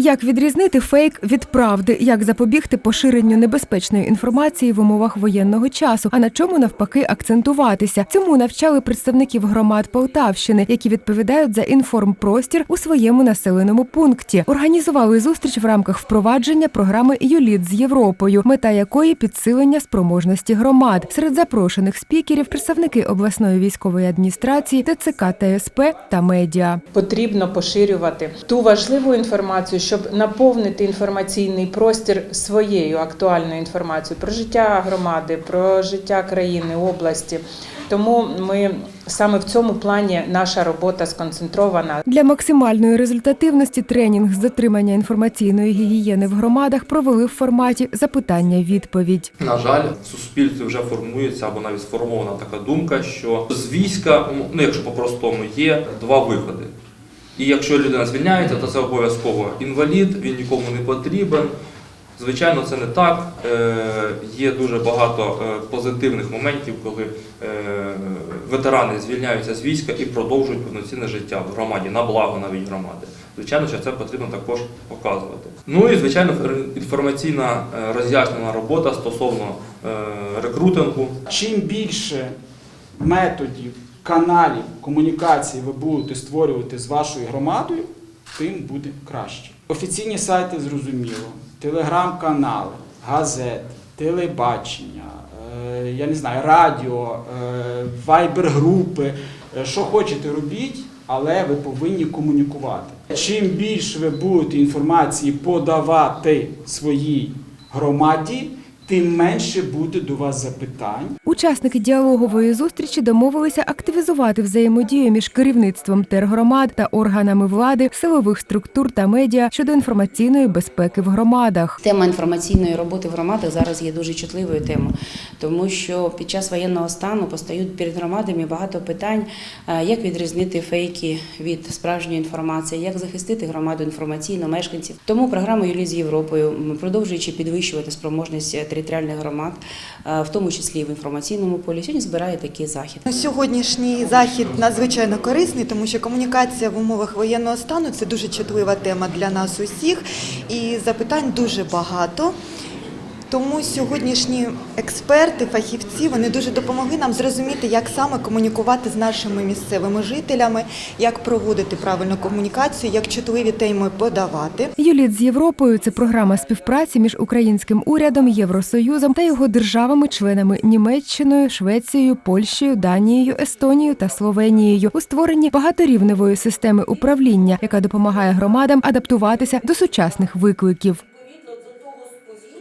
Як відрізнити фейк від правди, як запобігти поширенню небезпечної інформації в умовах воєнного часу, а на чому навпаки акцентуватися? Цьому навчали представників громад Полтавщини, які відповідають за інформпростір у своєму населеному пункті. Організували зустріч в рамках впровадження програми Юліт з Європою, мета якої підсилення спроможності громад. Серед запрошених спікерів представники обласної військової адміністрації, ТЦК ТСП та медіа. Потрібно поширювати ту важливу інформацію, щоб наповнити інформаційний простір своєю актуальною інформацією про життя громади, про життя країни, області. Тому ми саме в цьому плані наша робота сконцентрована. Для максимальної результативності тренінг з дотримання інформаційної гігієни в громадах провели в форматі запитання-відповідь. На жаль, в суспільстві вже формується або навіть сформована така думка, що з війська, ну якщо по-простому, є два виходи. І якщо людина звільняється, то це обов'язково інвалід, він нікому не потрібен. Звичайно, це не так. Е, Є дуже багато е, позитивних моментів, коли е, ветерани звільняються з війська і продовжують повноцінне життя в громаді, на благо навіть громади. Звичайно, що це потрібно також показувати. Ну і звичайно, інформаційна роз'яснена робота стосовно рекрутингу. Чим більше методів, каналів комунікації ви будете створювати з вашою громадою, тим буде краще. Офіційні сайти зрозуміло, телеграм-канали, газети, телебачення, е, я не знаю, радіо, е, вайбер-групи. Е, Що хочете робіть, але ви повинні комунікувати. Чим більше ви будете інформації подавати своїй громаді, тим менше буде до вас запитань. Учасники діалогової зустрічі домовилися активізувати взаємодію між керівництвом тергромад та органами влади, силових структур та медіа щодо інформаційної безпеки в громадах. Тема інформаційної роботи в громадах зараз є дуже чутливою темою, тому що під час воєнного стану постають перед громадами багато питань, е, як відрізнити фейки від справжньої інформації, як захистити громаду інформаційно мешканців. Тому програма Юлі з Європою, продовжуючи підвищувати спроможність територіальних громад, е, в тому числі і в інформаційному полі, сьогодні збирає такий захід. Сьогоднішній захід надзвичайно корисний, тому що комунікація в умовах воєнного стану це дуже чутлива тема для нас усіх, і запитань дуже багато. Тому сьогоднішні експерти, фахівці, вони дуже допомогли нам зрозуміти, як саме комунікувати з нашими місцевими жителями, як проводити правильну комунікацію, як чутливі теми подавати. Юліт з Європою це програма співпраці між українським урядом, Євросоюзом та його державами-членами Німеччиною, Швецією, Польщею, Данією, Естонією та Словенією у створенні багаторівневої системи управління, яка допомагає громадам адаптуватися до сучасних викликів.